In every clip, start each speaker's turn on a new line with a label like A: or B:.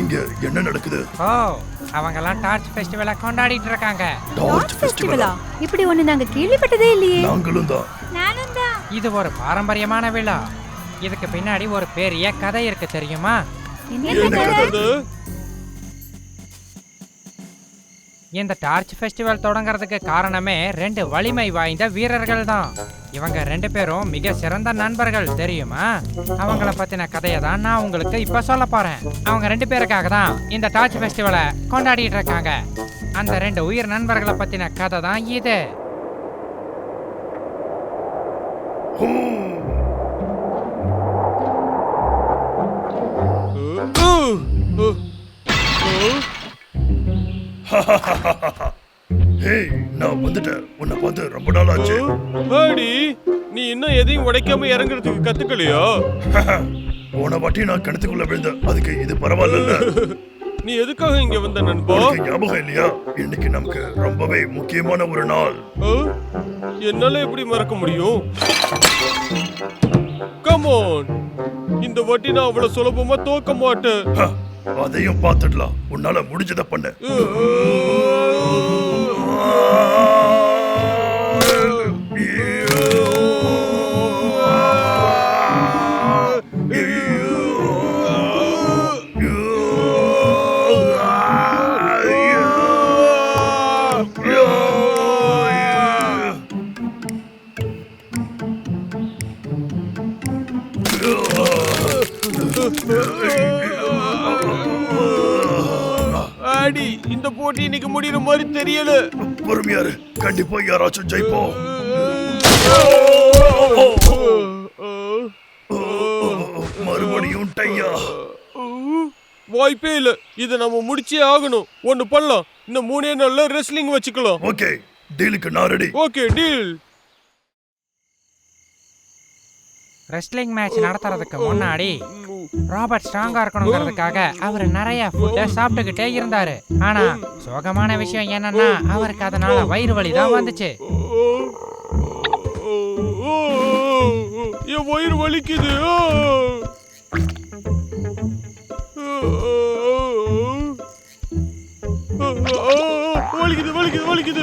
A: இங்க என்ன நடக்குது?
B: ஓ அவங்கெல்லாம் டார்ச் ஃபெஸ்டிவலை கொண்டாடிட்டு இருக்காங்க.
A: டார்ச்
C: ஃபெஸ்டிவலா?
A: ஃபெஸ்டிவலா?
C: இப்படி ஒண்ணு நாங்க கேள்விப்பட்டதே இல்லையே.
A: நாங்களும் தான்.
C: நானும் தான்
B: இது ஒரு பாரம்பரியமான விழா. இதுக்கு பின்னாடி ஒரு பெரிய கதை இருக்கு தெரியுமா?
C: என்ன கதை?
B: இந்த டார்ச் ஃபெஸ்டிவல் தொடங்குறதுக்கு காரணமே ரெண்டு வலிமை வாய்ந்த வீரர்கள் தான் இவங்க ரெண்டு பேரும் மிக சிறந்த நண்பர்கள் தெரியுமா? அவங்கள பத்தின கதையை தான் நான் உங்களுக்கு இப்ப சொல்ல போறேன். அவங்க ரெண்டு பேருக்காக தான் இந்த டார்ச் ஃபெஸ்டிவலை கொண்டாடிட்டு இருக்காங்க. அந்த ரெண்டு உயிர் நண்பர்களை பத்தின கதை தான் இது.
A: ஹேய் நான் வந்துட்டேன். உன்னை பார்த்து ரொம்ப நாள் ஆச்சு
D: ஆடி நீ இன்னும் எதையும் உடைக்காம இறங்குறதுக்கு கத்துக்கலையா?
A: போன வாட்டி நான் கிணத்துக்குள்ள விழுந்தேன். அதுக்கு இது பரவாயில்ல
D: நீ எதுக்காக இங்க வந்த நண்பா?
A: ஞாபகம் இல்லையா? இன்னைக்கு நமக்கு ரொம்பவே முக்கியமான ஒரு நாள்?
D: என்னால எப்படி மறக்க முடியும்? கமோன் இந்த வாட்டி நான் அவ்வளவு சுலபமா தோக்க மாட்டேன்.
A: அதையும் பார்த்துடலாம். உன்னால முடிஞ்சதை பண்ணு.
D: ஆடி இந்த போட்டி இன்னைக்கு முடியற மாதிரி தெரியல.
A: பொறுமையாரு கண்டிப்பா யாராச்சும் ஜெயிப்போம் மறுபடியும் டையா.
D: வாய்ப்பே இல்ல. இத நம்ம முடிச்சே ஆகணும். ஒண்ணு பண்ணலாம். இந்த மூணே நாள்ல ரெஸ்லிங் வச்சுக்கலாம்.
A: ஓகே டீலுக்கு நான் ready
D: okay deal.
B: Wrestling match நடத்துறதுக்கு முன்னாடி ராபர்ட் ஸ்ட்ராங்கா இருக்கணுங்கிறதுக்காக அவர் நிறைய ஃபுட்டை சாப்பிட்டுக்கிட்டே இருந்தாரு. ஆனா சோகமான விஷயம் என்னன்னா அவருக்கு அதனால வயிறு வலி தான் வந்துச்சு.
D: என் வயிறு வலிக்குது. வலிக்குது வலிக்குது வலிக்குது.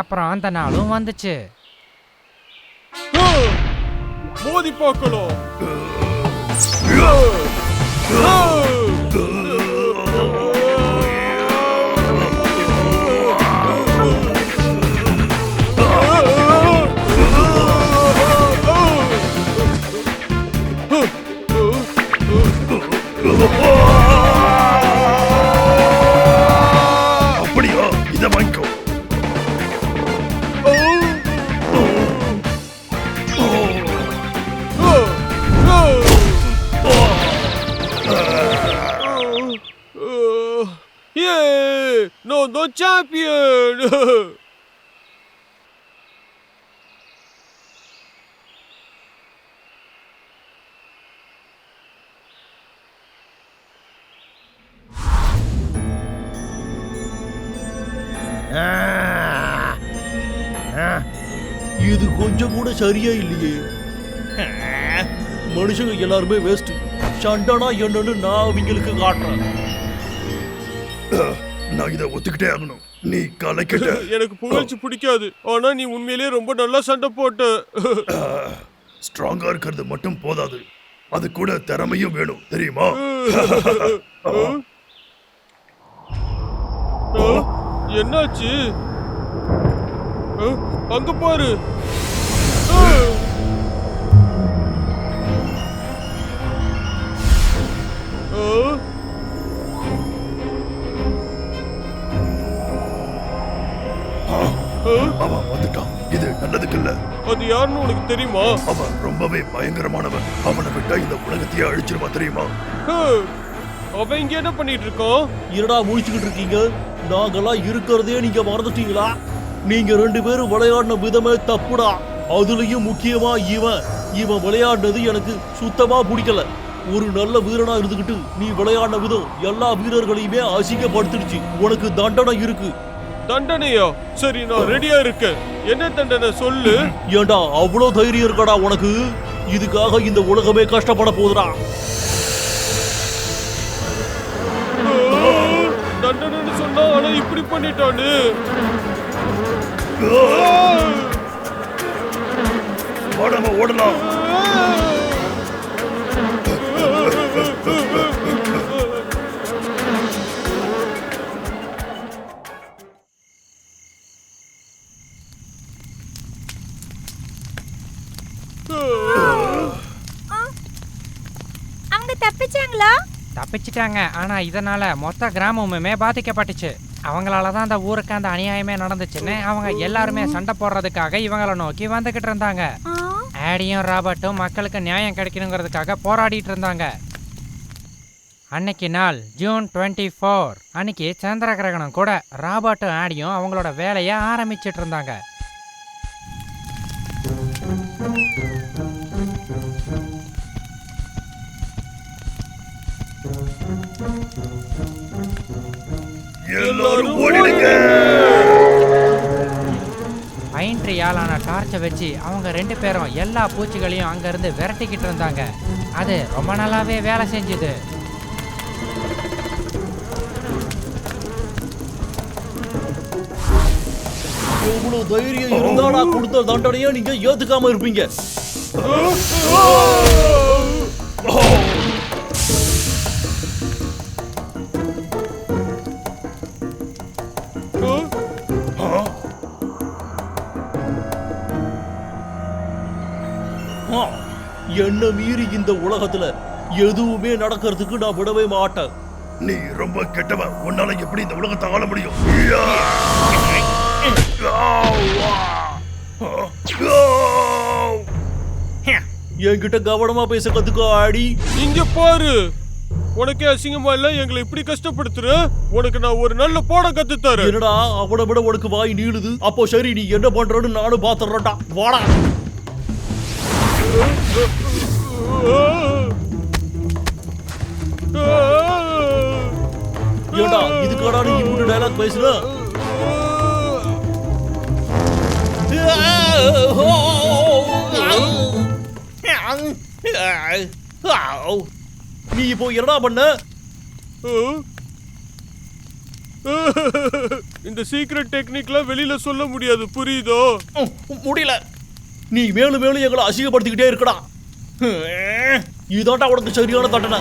B: அப்புறம் அந்த நாளும் வந்துச்சு.
D: மோதி பார்க்கலாம்
A: அப்படியா
D: Yeah! Champion!
E: இது கொஞ்சம் கூட சரியா இல்லையே மனுஷங்க எல்லாருமே வேஸ்ட் சண்டனா என்னன்னு நான் அவங்களுக்கு காட்டுறேன்
A: நான் இத ஒத்துக்கிட்டே ஆகணும். நீ கலைக்கிட்ட.
D: எனக்கு புகழ்ச்சி பிடிக்காது. ஆனா நீ உண்மையிலேயே ரொம்ப நல்லா சண்டை போட்ட.
A: ஸ்ட்ராங்கா இருக்கிறது மட்டும் போதாது. அது கூட திறமையும் வேணும் தெரியுமா?
D: என்னாச்சு? அங்க பாரு. ஆ.
A: அவன் வந்துட்டான். இது நல்லதுக்கு இல்ல
D: அது யாருன்னு உனக்கு தெரியுமா?
A: அவன் ரொம்பவே பயங்கரமானவன். அவனை விட்டா இந்த உலகத்தையே அழிச்சிருவா தெரியுமா?
D: அவன் இங்க என்ன பண்ணிட்டு இருக்கான்?
E: என்னடா முழிச்சுக்கிட்டு இருக்கீங்க? நாங்கெல்லாம் இருக்கிறதே நீங்க மறந்துட்டீங்களா? நீங்க ரெண்டு பேரும் விளையாடின விதமே தப்புடா. அதுலயும் முக்கியமா இவன். இவன் விளையாடினது எனக்கு சுத்தமா பிடிக்கல. ஒரு நல்ல வீரனா இருந்துகிட்டு நீ விளையாடின விதம் எல்லா வீரர்களையுமே அசிங்கப்படுத்திடுச்சு. உனக்கு தண்டனை இருக்கு.
D: தண்டனையா? சரி நான் ரெடியா இருக்கேன். என்ன தண்டனை? சொல்லு.
E: ஏண்டா அவ்வளோ தைரியம் இருக்கடா உனக்கு? இதுக்காக இந்த உலகமே கஷ்டப்பட போகுதுடா.
D: தண்டனைன்னு சொன்னா ஆனா இப்படி பண்ணிட்டானு.
A: ஓடலாம்
C: தப்பிச்சாங்களா?
B: தப்பிச்சிட்டாங்க. ஆனா இதனால மொத்த கிராமமுமே பாதிக்கப்பட்டுச்சு. அவங்களால தான் அந்த ஊருக்கு அந்த அநியாயமே நடந்துச்சுன்னு அவங்க எல்லாருமே சண்டை போடுறதுக்காக இவங்கள நோக்கி வந்துகிட்டு இருந்தாங்க. ஆடியும் ராபர்ட்டும் மக்களுக்கு நியாயம் கிடைக்கணுங்கிறதுக்காக போராடிட்டு இருந்தாங்க. அன்னைக்கு நாள் ஜூன் டுவெண்ட்டி ஃபோர். அன்னைக்கு சந்திர கிரகணம் கூட ராபர்ட்டும் ஆடியும் அவங்களோட வேலையை ஆரம்பிச்சிட்டு இருந்தாங்க.
A: எல்லாரும் ஓடிடுங்க.
B: பைன் ட்ரீயாலான டார்ச்சை வச்சு அவங்க ரெண்டு பேரும் எல்லா பூச்சிகளையும் அங்கேருந்து விரட்டிக்கிட்டு இருந்தாங்க. அது ரொம்ப நல்லாவே வேலை செஞ்சுது.
E: இவ்வளவு தைரியம் இருந்தாடா கொடுத்த தண்டனையை நீங்க ஏத்துக்காம இருப்பீங்க. என்ன மீறி இந்த உலகத்துல எதுவுமே நடக்கிறதுக்கு நான் விடவே மாட்டேன்.
A: நீ ரொம்ப கெட்டவன் உன்னால எப்படி இந்த உலகத்தை ஆள முடியும்!
E: என்கிட்ட கவனமா பேச கத்துக்கோ ஆடி.
D: இங்க பாரு. உனக்கே அசிங்கமா இல்ல? எங்களை இப்படி கஷ்டப்படுத்துற? உனக்கு நான் ஒரு நல்ல பாடம் கத்து தரேன்
E: என்னடா அவனை விட உனக்கு வாய் நீளுது? அப்போ சரி நீ என்ன பண்றன்னு நானும் பாத்துறேன்டா. வாடா. ஏண்டா இதுக்காடா நீ இப்படி டயலாக் பேசுற? நீ இப்போ என்னடா பண்ண?
D: இந்த சீக்ரெட் டெக்னிக்லாம் வெளியில சொல்ல முடியாது புரியுதோ?
E: முடியல. நீ மேலும் மேலும் எங்களை அசிங்கப்படுத்திக்கிட்டே இருக்கடா. இதாண்டா உனக்கு சரியான தண்டனை.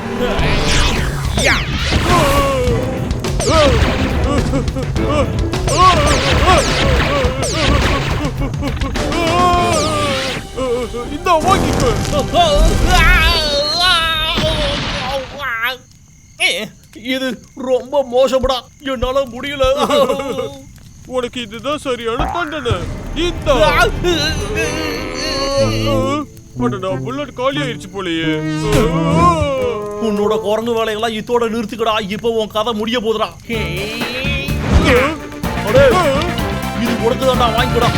D: இந்த வாங்கிக்கோ.
E: இது ரொம்ப மோசம்டா. என்னால முடியல.
D: உனக்கு இதுதான் சரியான தண்டனை. இந்த. அடடா புல்லட் காலி ஆயிடுச்சு போலயே.
E: உன்னோட குரங்கு வேலையெல்லாம் இத்தோட நிறுத்துக்கடா. இப்போ உன் கதை முடிய போதுடா. இது உனக்கு தான்டா வாங்கிக்கடா.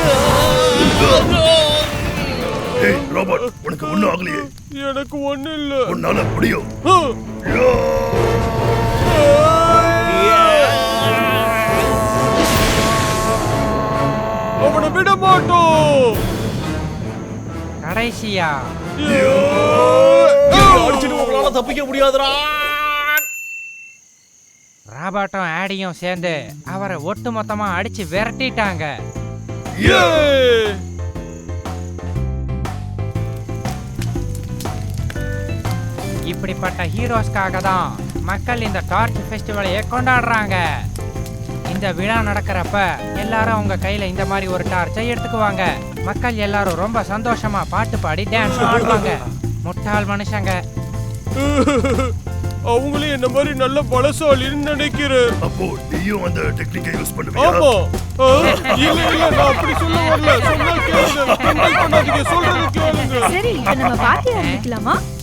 A: ஏய் ரோபோட் உனக்கு ஒண்ணும் ஆகலையே.
D: எனக்கு ஒண்ணு இல்ல.
A: உன்னால முடியும்!
D: அவனை விட மாட்டோம்
B: கடைசியா
E: அடிச்சிட்டு உங்களால தப்பிக்க முடியாதுடா.
B: ராபர்ட்டும் ஆடியும் சேர்ந்து அவரை ஒட்டு மொத்தமா அடிச்சு விரட்டிட்டாங்க. இப்படிப்பட்ட ஹீரோஸ்க்காக தான் மக்கள் இந்த டார்ச் ஃபெஸ்டிவலையே கொண்டாடுறாங்க. இந்த விழா நடக்கிறப்ப எல்லாரும் அவங்க கையில இந்த மாதிரி ஒரு டார்ச்சை எடுத்துக்குவாங்க. மக்கள் எல்லாரும் ரொம்ப சந்தோஷமா பாட்டு பாடி டான்ஸ் ஆடுவாங்க. முட்டாள் மனுஷங்க.
D: அவங்களும் என்ன மாதிரி நல்ல பலசாலின்னு நினைக்கிறேன்
A: அப்போ நீயும் அந்த டெக்னிக்கை யூஸ் பண்ணுவியா?
D: ஆமா. இல்ல இல்ல நான் அப்படி சொல்ல வரல. சொன்னா கேளுங்க. கிண்டல் பண்ணாதீங்க. சொல்றது கேளுங்க.
C: சரி இப்ப நம்ம கண்டிப்பா ஆரம்பிக்கலாம்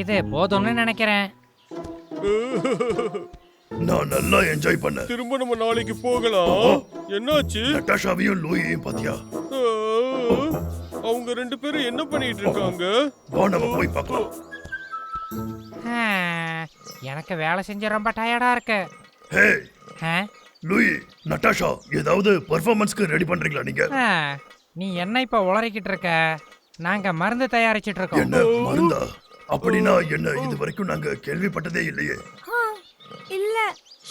B: இது போதும்னு நினைக்கிறேன்.
A: நான் நல்லா என்ஜாய் பண்ண
D: திரும்ப நம்ம நாளைக்கு போகலாம். என்னாச்சு?
A: நட்டாஷாவையும் லூயையும் பாத்தியா?
D: அவங்க ரெண்டு பேரும் என்ன பண்ணிட்டு இருக்காங்க?
A: வா நம்ம போய் பார்க்கலாம்.
B: எனக்கு வேலை செஞ்சு ரொம்ப டயர்டா இருக்கு.
A: ஹே
B: ஆ?
A: லூயி நட்டாஷா ஏதாவது பெர்ஃபார்மன்ஸ்க்கு ரெடி பண்றீங்களா நீங்க?
B: நீ என்ன இப்ப உளறிக்கிட்டு இருக்க? நாங்க மருந்து தயாரிச்சிட்டு இருக்கோம்.
A: என்ன மருந்தா? அப்படின்னா என்ன இது வரைக்கும் நாங்க கேள்விப்பட்டதே இல்லையே.
C: இல்ல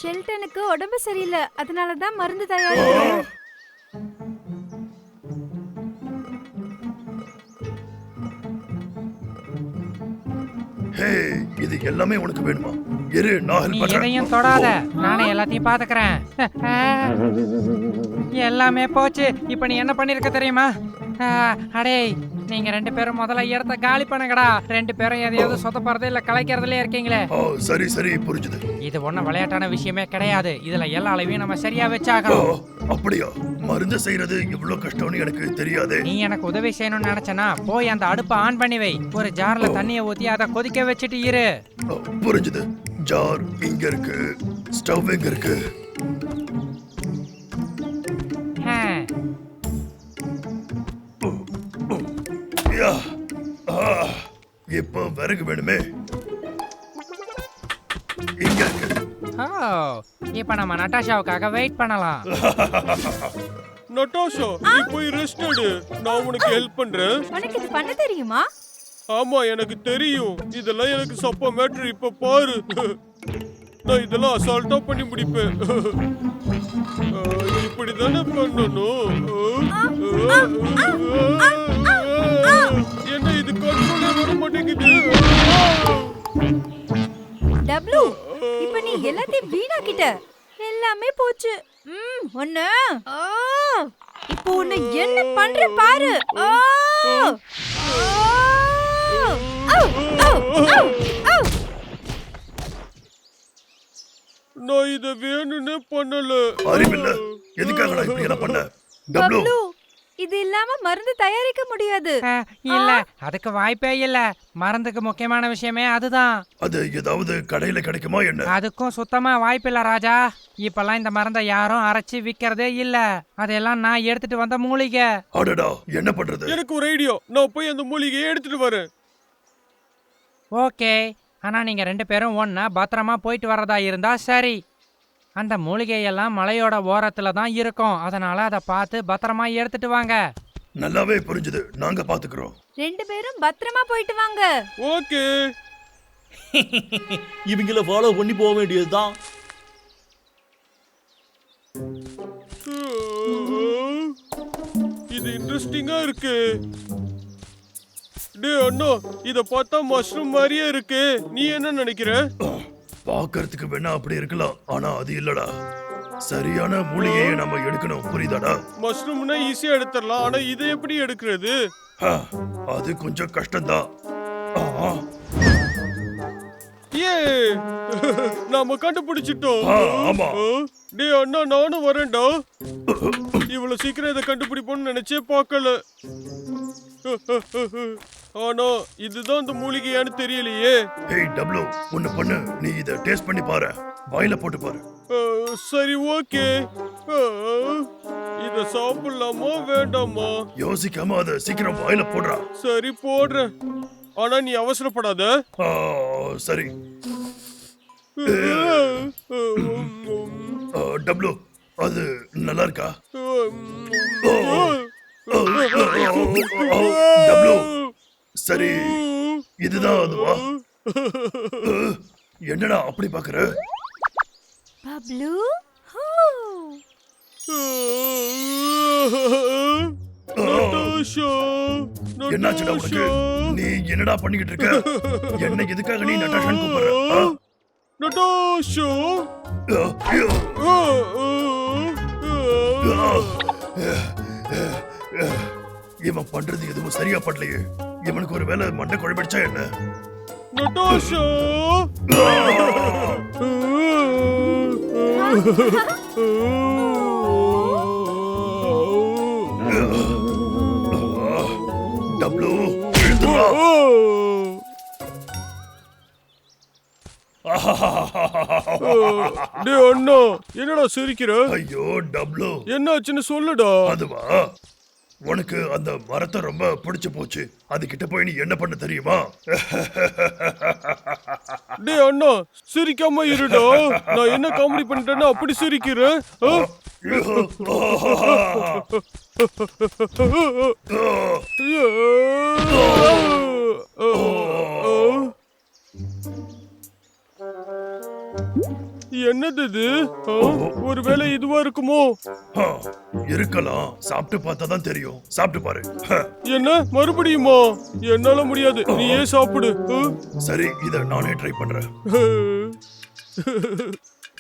C: ஷெல்டனுக்கு உடம்பு சரியில்லை. அதனால தான் மருந்து தயாரிக்கிறேன்
A: ஹே இது எல்லாமே உனக்கு வேணுமா? இரு நான் ஹெல்ப் பண்றேன்
B: எதையும் தொடாத. நானே எல்லாத்தையும் பாத்துக்கிறேன் எல்லாமே போச்சு. இப்ப நீ என்ன பண்ணிருக்க தெரியுமா? அடே நீங்க ரெண்டு பேரும் முதல்ல இடத்த காலி பண்ணுங்கடா. ரெண்டு பேரும் எதையாவது சொத்தப்படுறது இல்ல கலைக்கிறதுல இருக்கீங்களே.
A: சரி சரி புரிஞ்சுது.
B: இது ஒண்ணும் விளையாட்டான விஷயமே கிடையாது. இதுல எல்லா அளவையும் நம்ம சரியா வச்சாகணும்.
A: அப்படியா? மருந்து செய்யறது இவ்வளவு கஷ்டம்னு எனக்கு தெரியாதே.
B: நீ எனக்கு உதவி செய்யணும்னு நினைச்சனா போய் அந்த அடுப்பை ஆன் பண்ணி வை. ஒரு ஜார்ல தண்ணியை ஊத்தி அதை கொதிக்க வச்சுட்டு இரு.
A: புரிஞ்சுது. ஜார் இங்க இருக்கு. ஸ்டவ் எங்க இருக்கு. இப்போ விறகு வேணுமே. இங்க இருக்கு.
B: ஓ இப்ப நம்ம நட்டாஷாவுக்காக வெயிட் பண்ணலாம்.
D: நட்டாஷா நீ போய் ரெஸ்ட் எடு. நான் உனக்கு ஹெல்ப் பண்றேன்.
C: உனக்கு இது பண்ண தெரியுமா?
D: ஆமா எனக்கு தெரியும். இதெல்லாம் எனக்கு சப்ப மேட்ரு இப்ப பாரு. நான் இதெல்லாம் அசால்ட்டா பண்ணி முடிப்பேன். இப்படி தானே பண்ணணும். வர மாட்டேங்குது
C: டப்ளு இப்ப நீ எல்லாத்தையும் வீணாக்கிட்ட எல்லாமே போச்சு ம் ஒண்ணு ஆ, இப்போ உன்னை என்ன பண்ற பாரு ஆ! ஆ! ஆ! ஆ! ஆ!
D: நான் இத வேணும்னே பண்ணல
A: அறிவில்ல எதுக்காகடா இப்படி எல்லாம் பண்ண டப்ளு
C: இது இல்லாம மருந்து தயாரிக்க முடியாது.
B: ஆ, இல்ல. அதுக்கு வாய்ப்பே இல்ல. மருந்துக்கு முக்கியமான விஷயமே அதுதான்.
A: அது ஏதாவது கடையில கிடைக்குமா என்ன?
B: அதுக்கும் சுத்தமா வாய்ப்பில்ல ராஜா. இப்பெல்லாம் இந்த மருந்தை யாரும் அரைச்சு விக்கிறதே இல்ல. அதெல்லாம் நான் எடுத்துட்டு வந்த மூலிகை.
A: அடடா என்ன பண்றது?
D: எனக்கு ஒரு ஐடியா. நான் போய் அந்த மூலிகையை எடுத்துட்டு வரேன்.
B: ஓகே. ஆனா நீங்க ரெண்டு பேரும் ஒன்னா பத்திரமா போயிட்டு வரதா இருந்தா சரி. அந்த மூலிகையெல்லாம் மலையோட ஓரத்துல தான் இருக்கும். அதனால அதை பார்த்து பத்திரமா எடுத்துட்டு வாங்க.
A: நல்லாவே புரிஞ்சுது. நாங்க பாத்துக்கிறோம்.
C: ரெண்டு பேரும் பத்திரமா போயிட்டு வாங்க.
D: ஓகே.
E: இவங்கள ஃபாலோ பண்ணி போக வேண்டியதுதான்.
D: இது இன்ட்ரெஸ்டிங்கா இருக்கு. டேய் அண்ணா இத பார்த்தா மஷ்ரூம் மாதிரியே இருக்கு. நீ என்ன நினைக்கிற?
A: பாக்குறதுக்கு வேணா அப்படி இருக்கலாம். ஆனா அது இல்லடா. சரியான மூலிகையை நம்ம எடுக்கணும். புரியுதாடா?
D: மஷ்ரூம்னா ஈஸியா எடுத்துடலாம். ஆனா இதை எப்படி எடுக்கிறது?
A: ஆ, அது கொஞ்சம் கஷ்டம்தான். ஆ,
D: ஏ நாம கண்டுபிடிச்சிட்டோம்.
A: ஆ, ஆமா.
D: ஆ, டேய் அண்ணா நானும் வரேன்டா. இவ்வளவு சீக்கிரம் இதை கண்டுபிடிப்போம்னு நினைச்சே பார்க்கல. ஆனா இதுதான் இந்த மூலிகையான்னு தெரியலையே
A: ஏய் டப்ளு ஒன்னு பண்ணு நீ இத டேஸ்ட் பண்ணி பாரு வாயில போட்டு பாரு
D: சரி ஓகே இத சாப்பிடலாமா வேண்டாமா
A: யோசிக்காம அத சீக்கிரம் வாயில போடுறா
D: சரி போடுறேன் ஆனா நீ அவசரப்படாத
A: சரி டப்ளு அது நல்லா இருக்கா டப்ளு சரி இதுதான் அதுவா? என்னடா அப்படி பாக்குற?
C: பப்ளு?
A: என்னாச்சுடா உனக்கு. நீ என்னடா பண்ணிக்கிட்டு இருக்க? என்ன எதுக்காக நீ நட்டாஷான்னு கூப்பிடுற?
D: நட்டாஷா.
A: இவன் பண்றது எதுவும் சரியா படலையே. இவனுக்கு ஒரு வேலை மண்டை குழம்பிடுச்சா என்ன?
D: நட்டாஷா.
A: டப்ளு.
D: டேய் அண்ணா என்னடா சிரிக்கிற?
A: ஐயோ டப்ளு
D: என்னாச்சுன்னு சொல்லுடா.
A: அதுவா? உனக்கு அந்த மரத்தை ரொம்ப பிடிச்சு போச்சு. அது கிட்ட போய் நீ என்ன பண்ண தெரியுமா?
D: டேய் அண்ணா சிரிக்காம இருடா. நான் என்ன காமெடி பண்ணிட்டேன்னா அப்படி சிரிக்கிறேன் ஆ? என்னது இது? ஒருவேளை இதுவா இருக்குமோ?
A: இருக்கலாம். சாப்பிட்டு பார்த்தா தான் தெரியும். சாப்பிட்டு பாரு.
D: என்ன? மறுபடியுமா? என்னால முடியாது. நீ ஏன் சாப்பிடு?
A: சரி இத நானே ட்ரை பண்றேன்.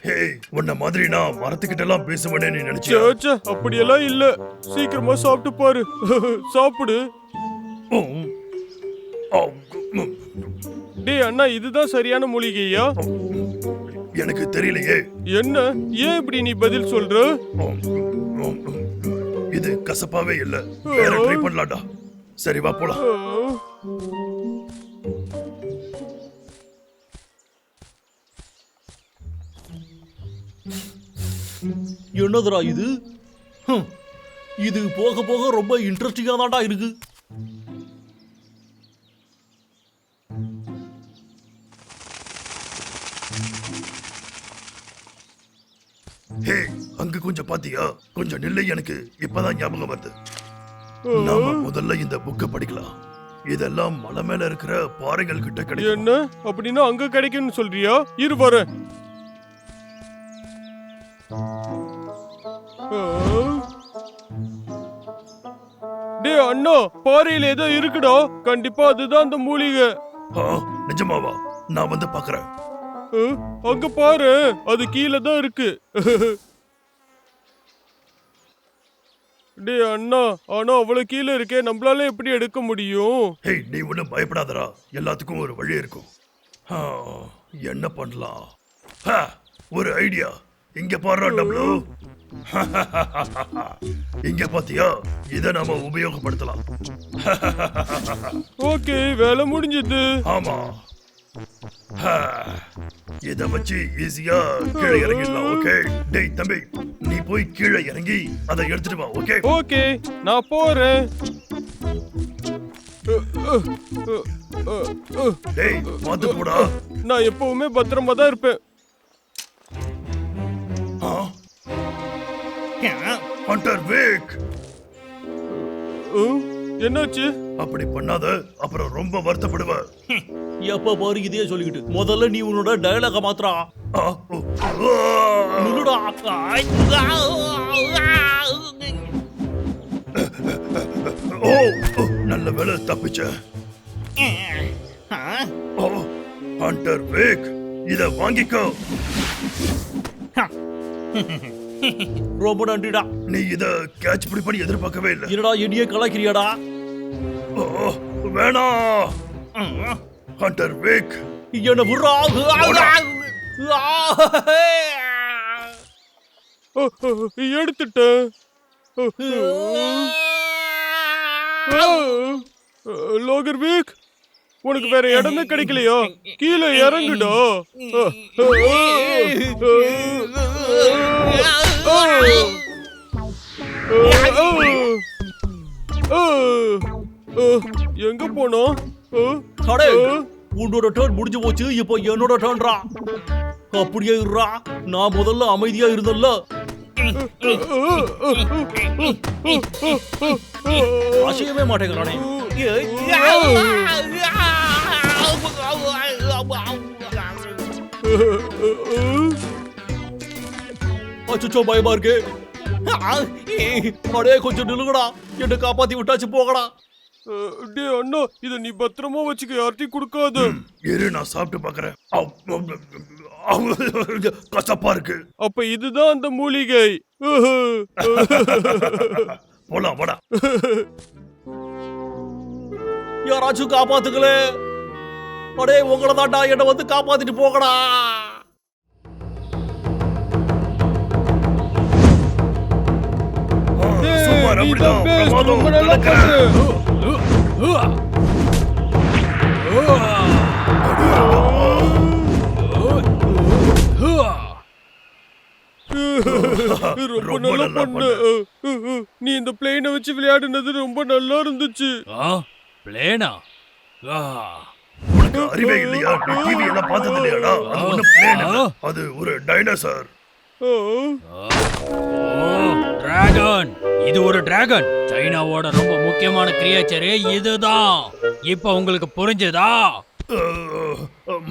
A: ஹே உன்ன மாதிரி நான் மரத்துக்கிட்ட எல்லாம் பேசுவேனே நீ நினைச்சியா?
D: சேச்சே அப்படியெல்லாம் இல்ல. சீக்கிரமா சாப்பிட்டு பாரு. சாப்பிடு. டேய் அண்ணா இதுதான் சரியான மூலிகையா?
A: எனக்கு தெரியலையே.
D: என்ன? ஏன் இப்படி நீ பதில் சொல்ற.
A: இது கசப்பாவே இல்ல. வேற ட்ரை பண்ணலாம்டா. சரி வா போலாம்.
E: என்னதுடா இது? இது போக போக ரொம்ப இன்ட்ரெஸ்டிங்கா தான்டா இருக்கு.
A: ஹே அங்க கொஞ்சம் பாத்தியா? கொஞ்சம் நில்லை எனக்கு. இப்பதான் ஞாபகம் வருது. நாம முதல்ல இந்த புக்க படிக்கலாம். இதெல்லாம் மலை மேல இருக்கிற பாறைகள் கிட்ட கிடைக்கும்.
D: என்ன? அப்படின்னா அங்க கிடைக்கும்னு சொல்றியா? இரு ஆ? டேய் அண்ணா பாறையில ஏதோ இருக்குடா. கண்டிப்பா அதுதான் அந்த மூலிகை.
A: ஆ, நிஜமாவா? நான் வந்து பாக்குறேன்?
D: அங்க பாரு. அது கீழே தான் இருக்கு. டேய் அண்ணா ஆனா அவ்வளவு கீழே இருக்கே நம்மளால எப்படி எடுக்க முடியும்?
A: ஹே நீ ஒன்றும் பயப்படாதடா. எல்லாத்துக்கும் ஒரு வழி இருக்கும். என்ன பண்ணலாம்? ஒரு ஐடியா. இங்க பாடுறா டப்ளு இங்க பாத்தியா? இத நாம உபயோகப்படுத்தலாம்.
D: ஓகே வேலை முடிஞ்சது.
A: ஆமா. இத வச்சு ஈஸியா கீழே இறங்கிடலாம் ஓகே டேய் தம்பி நீ போய் கீழே இறங்கி அதை எடுத்துட்டு வா ஓகே
D: ஓகே நான் போறேன்.
A: டேய் பார்த்து போடா.
D: நான் எப்பவுமே பத்திரமா தான் இருப்பேன்?
A: ஹண்டர் வேக்
D: என்னாச்சு?
A: அப்படி பண்ணாத அப்புறம் ரொம்ப வருத்தப்படுவ.
E: எப்ப பாரு இதே சொல்லிக்கிட்டு. முதல்ல நீ உன்னோட டயலாக மாத்திரா
A: ஓ, நல்ல வேலை தப்பிச்ச. ஹண்டர் வேக் இத வாங்கிக்கோ.
E: ரொம்ப நன்றிடா.
A: நீ இத கேட்ச் பிடிப்படி எதிர்பார்க்கவே இல்லை.
E: என்னடா என்னையே கலாக்கிறியாடா
A: ஓ, வேணாம் ஹண்டர் வேக்
D: அ, எடுத்துட்டேன் லோகர் வீக் உனக்கு வேற இடமே கிடைக்கலையா கீழே இறங்குடா அ, எங்க போனோம்
E: கடை
D: அ,
E: உன்னோட டர்ன் முடிஞ்சு போச்சு இப்போ என்னோட டர்ன்ரா அப்படியே இருடா நான் முதல்ல அமைதியா இருந்தல்ல அசையவே மாட்டேங்கிறானே அச்சோ பயமா இருக்கு. அடே கொஞ்சம் நில்லுங்கடா. என்ன காப்பாத்தி விட்டாச்சு போகடா
D: டேய் அண்ணா இத நீ பத்திரமா வச்சுக்க யார்ட்டையும் கொடுக்காத.
A: இரு நான் சாப்பிட்டு பார்க்கறேன் கசப்பா இருக்கு.
D: அப்ப இதுதான் அந்த மூலிகை.
A: போலாம் வாடா.
E: யாராச்சும் காப்பாத்துங்களே. அடே உங்களை தாண்டா என்ன வந்து காப்பாத்திட்டு போகடா
D: நீ
A: அப்படிதான். பிரமாதம்
D: ரொம்ப நல்லா. பண்ணு. ரொம்ப
A: ரொம்ப
D: நல்லா
A: நல்லா
D: பண்ண நீ இந்த பிளேனை வச்சு விளையாடுனது ரொம்ப நல்லா இருந்துச்சு.
F: ஆ பிளேனா ஆ?
A: உனக்கு அறிவே இல்லையா? நீ டிவி எல்லாம் பார்த்தது இல்லையாடா அது ஒண்ணு பிளேன் அது ஒரு டைனோசர்
F: டிராகன் இது ஒரு டிராகன் சைனாவோட ரொம்ப முக்கியமான கிரியேச்சரே இதுதான். இப்போ உங்களுக்கு புரிஞ்சுதா?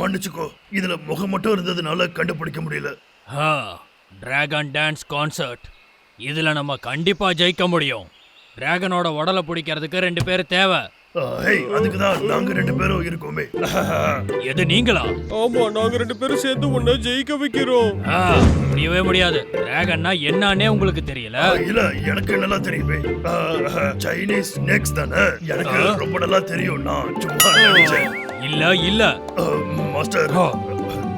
A: மன்னிச்சுக்கோ. இதுல முகம் மட்டும் இருந்ததுனால கண்டுபிடிக்க முடியல.
F: டிராகன் டான்ஸ் கான்சர்ட் இதுல நம்ம கண்டிப்பா ஜெயிக்க முடியும். டிராகனோட உடலை பிடிக்கிறதுக்கு ரெண்டு பேர் தேவை.
A: ஹேய் அதுக்கு தான் நாங்க ரெண்டு பேரும் இருக்கோமே.
F: எது நீங்களா?
D: ஆமா நாங்க ரெண்டு பேரும் சேர்ந்து உன்னை ஜெயிக்க வைக்கிறோம்.
F: முடியவே முடியாது. டிராகன்னா என்னன்னே உங்களுக்கு தெரியல.
A: இல்ல எனக்கு நல்லா தெரியுமே? சைனீஸ் ஸ்நேக்ஸ் தானே? எனக்கு ரொம்ப நல்லா தெரியும். நான் சும்மா
F: இல்ல இல்ல.
A: மாஸ்டர்.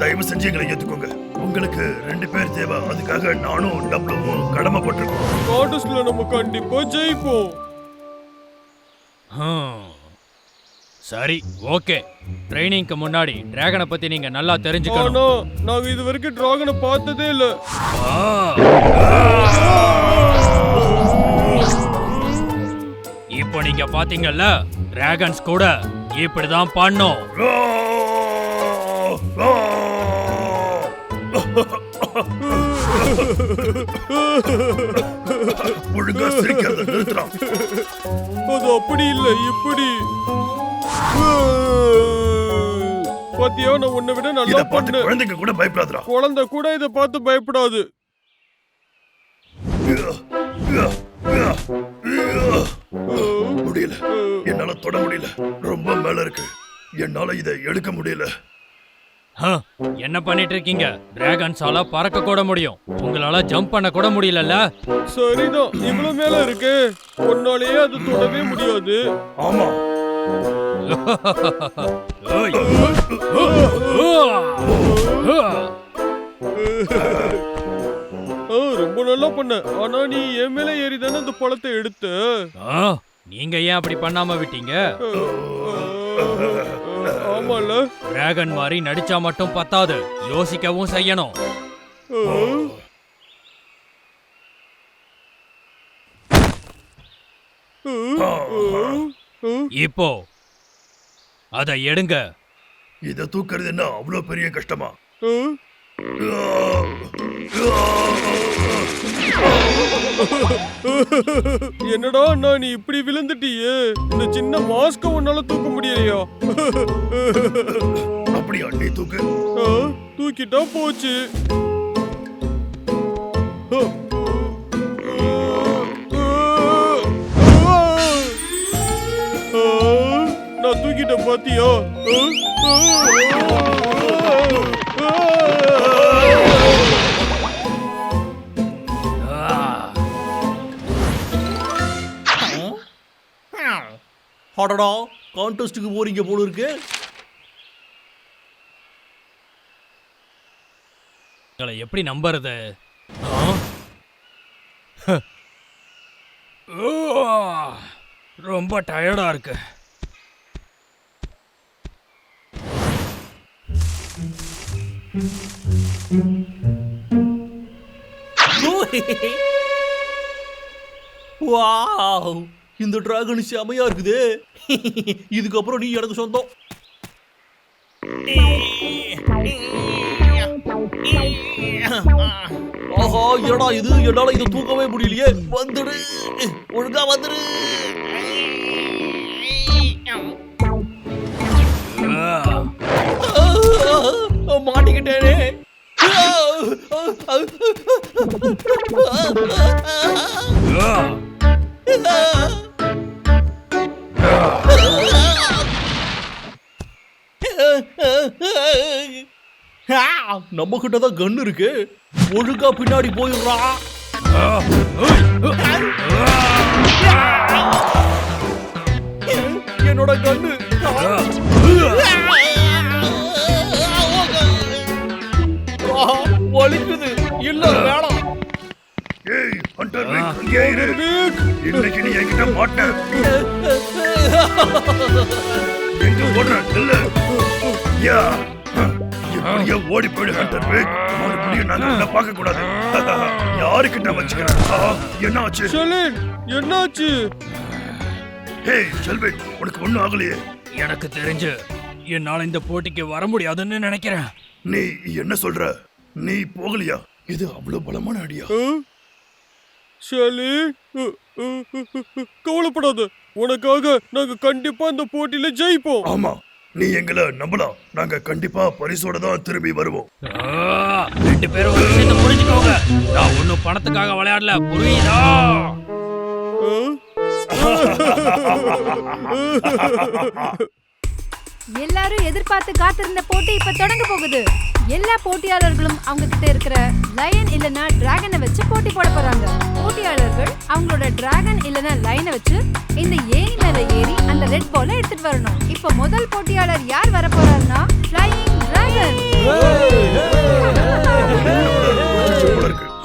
A: தயவு செஞ்சு எங்களை ஏத்துக்கோங்க. உங்களுக்கு ரெண்டு பேர் தேவை. அதுக்காக நானும் டபுளும் கடமைப்பட்டிருக்கோம்.
D: நம்ம கண்டிப்பா ஜெயிப்போம்.
F: சரி ஓகே. ட்ரைனிங்க்கு முன்னாடி டிராகனை பத்தி நீங்க நல்லா தெரிஞ்சுக்கணும்.
D: நாங்க இது வரைக்கும் டிராகனை பார்த்ததே இல்ல.
F: இப்போ நீங்க பாத்தீங்கல்ல டிராகன்ஸ் கூட இப்படிதான் பண்ணும்.
A: ஒழுங்கா சிரிக்கிறத நிறுத்துறான்
D: அது அப்படி இல்ல இப்படி. பாத்தியா நான் உன்னை விட நல்லா
A: இத பார்த்து
D: பண்ணேன்
A: குழந்தைங்க கூட பயப்படாதடா.
D: குழந்தை கூட இதை பார்த்து பயப்படாது.
A: முடியல. என்னால தொட முடியல. ரொம்ப மேல இருக்கு. என்னால இதை எடுக்க முடியல.
F: என்ன பண்ணிட்டு இருக்கீங்க டிராகன்ஸால பறக்க கூட முடியும். உங்களால ஜம்ப் பண்ண கூட முடியலல்ல?
D: சரிதான் இவ்வளவு மேல இருக்கு. உன்னாலேயே அது தொடவே முடியாது.
A: ஆமா.
D: ரொம்ப நல்லா பண்ண. ஆனா நீ என் மேல ஏறி தானே அந்த பழத்தை எடுத்த?
F: ஆ, நீங்க ஏன் அப்படி பண்ணாம விட்டீங்க?
D: ஆமால
F: டிராகன் மாதிரி நடிச்சா மட்டும் பத்தாது. யோசிக்கவும் செய்யணும். இப்போ அதை எடுங்க.
A: இத தூக்குறது என்ன அவ்வளவு பெரிய கஷ்டமா?
D: என்னடா அண்ணா நீ இப்படி விழுந்துட்டியே இந்த சின்ன மாஸ்க உன்னால தூக்க முடியலையா
A: அப்படியா நீ தூக்கு
D: ஆ, தூக்கிட்டா போச்சு நான் தூக்கிட்டேன் பாத்தியா
E: அடடா கான்டெஸ்ட்டுக்கு போறீங்க போல இருக்கு.
F: எப்படி நம்புறது? ரொம்ப டயர்டா இருக்கு.
E: வாவ் இந்த டிராகன் செமையா இருக்குதே இதுக்கப்புறம் நீ எனக்கு சொந்தம் ஆஹா என்னடா இது என்னால இதை தூக்கவே முடியலையே வந்துடு ஒழுங்கா வந்துடு
F: ஆ.
E: ஆ, மாட்டிக்கிட்டேனே
F: ஆ.
E: நம்ம கிட்ட தான் கன் இருக்கு. ஒழுங்கா பின்னாடி போயிடுறா. என்னோட கண்ணு. வலிக்குது. இல்ல வேணாம்.
A: ஏய் ஹண்டர் இன்னைக்கு நீ என்கிட்ட மாட்ட. யா இப்படியே ஓடி போயிடு ஹண்டர். வேக் மறுபடியும் நாங்க உன்னை பார்க்க கூடாது யாருக்கிட்ட வச்சுக்கிறேன்? என்ன ஆச்சு
D: ஷலின் என்னாச்சு?
A: ஹே செல்வெட் உனக்கு ஒண்ணும் ஆகலையே.
F: எனக்கு தெரிஞ்சு என்னால இந்த போட்டிக்கு வர முடியாதுன்னு நினைக்கிறேன்.
A: நீ என்ன சொல்ற? நீ போகலையா? இது அவ்வளவு பலமான அடியா?
D: ஷாலி கவலைப்படாத. உனக்காக நாங்க கண்டிப்பா இந்த போட்டியில ஜெயிப்போம்.
A: ஆமா. நீ எங்களை நம்பலாம் நாங்க கண்டிப்பா பரிசோட தான் திரும்பி வருவோம்.
F: ரெண்டு பேரும் ஒரு விஷயத்தை புரிஞ்சுக்கோங்க. நான் ஒன்னும் பணத்துக்காக விளையாடல. புரியுதா?
D: ஆ?
C: எல்லாரும் எதிர்பார்த்து காத்திருந்த போட்டி இப்ப தொடங்க போகுது. எல்லா போட்டியாளர்களும் அவங்க கிட்ட இருக்கிற லயன் இல்லனா டிராகனை வச்சு போட்டி போட போறாங்க. போட்டியாளர்கள் அவங்களோட டிராகன் இல்லனா லைனை வச்சு இந்த ஏணி மேல ஏறி அந்த ரெட் பால எடுத்துட்டு வரணும். இப்போ முதல் போட்டியாளர் யார் வர போறாருன்னா ஃப்ளையிங் டிராகன்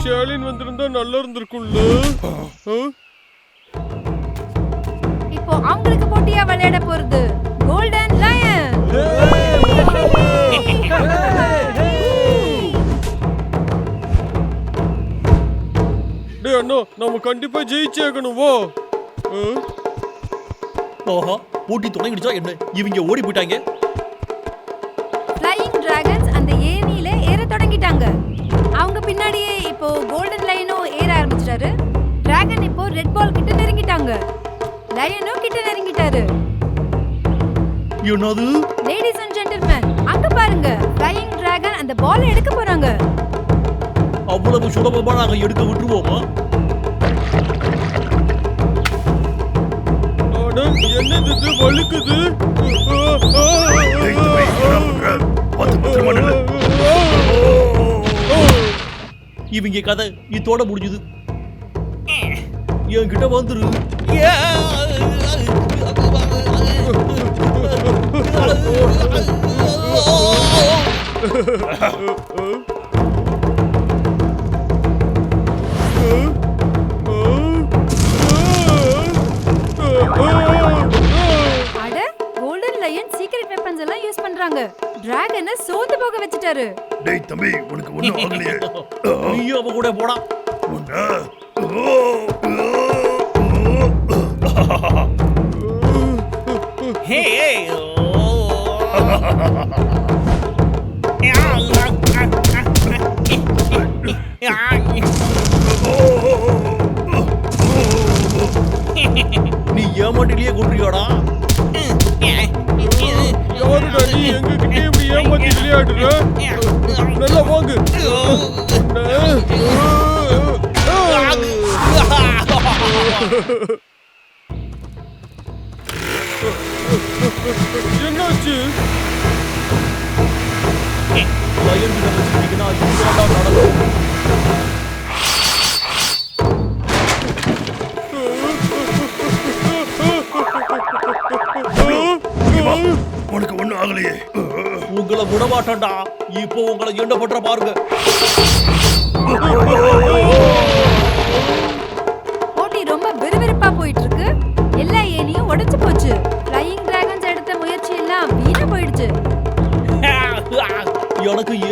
D: ஷாலின் வந்திருந்தா நல்லா இருந்திருக்கும்ல.
C: அவங்களுக்கு போட்டியா விளையாட போறது? கோல்டன் லயன்
D: டேய் அண்ணா நம்ம கண்டிப்பா ஜெயிச்சே ஆகணும் வா?
E: ஆஹா போட்டி தொடங்கிடுச்சா என்ன? இவங்க ஓடி போயிட்டாங்க.
C: ஃப்ளையிங் டிராகன்ஸ் அந்த ஏணியில ஏற தொடங்கிட்டாங்க. அவங்க பின்னாடியே இப்போ கோல்டன் லைனும் ஏற ஆரம்பிச்சிட்டாரு. டிராகன் இப்போ ரெட் பால் கிட்ட நெருங்கிட்டாங்க. லயனும் கிட்ட நெருங்கிட்டாரு.
E: என்னது?
C: லேடிஸ் அண்ட் ஜென்டில்மேன் அங்க பாருங்க. ஃப்ளையிங் டிராகன் அந்த பால் எடுக்க போறாங்க.
E: அவ்வளவு சுலபமா நாங்க எடுக்க விட்டுருவோமா?
D: என்னது இது? வழுக்குது.
E: இவங்க கதை இதோட முடிஞ்சுது. என்கிட்ட வந்துரு.
C: அட கோல்டன் லயன் சீக்ரெட் வெப்பன்ஸ் எல்லாம் யூஸ் பண்றாங்க. டிராகனை சோர்ந்து போக வச்சுட்டாரு.
A: டேய் தம்பி உனக்கு ஒண்ணும் ஆகலையே.
E: நீயும் அவ கூட போடா.
A: உன்னை. ஓ, ஓ.
E: நீ ஏமாட்டிலேயே கொன்றியாடா
D: யாருடா நீ? எங்ககிட்ட இப்படி ஏமாத்தி விளையாடுற நல்லா வாங்கு. என்னாச்சு?
E: லயன் கிட்ட வச்சுக்கிட்டீங்கன்னா இதுதான் நடக்கும்.
A: உனக்கு ஒண்ணும் ஆகலையே.
E: உங்களை விடமாட்டேன்டா. இப்போ உங்களை என்ன பண்ற பாருங்க.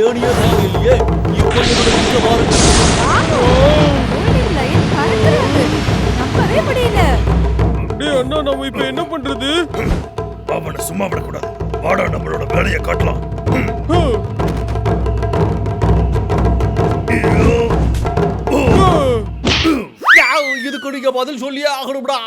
E: ஏனியே தேவையில்லையே இப்போ பாருங்க
D: அண்ணா நம்ம இப்ப என்ன பண்றது?
A: அவனை சும்மா விடக்கூடாது. வாடா நம்மளோட வேலையை காட்டலாம்.
E: இதுக்கு நீங்க பதில் சொல்லியே ஆகணும்டா.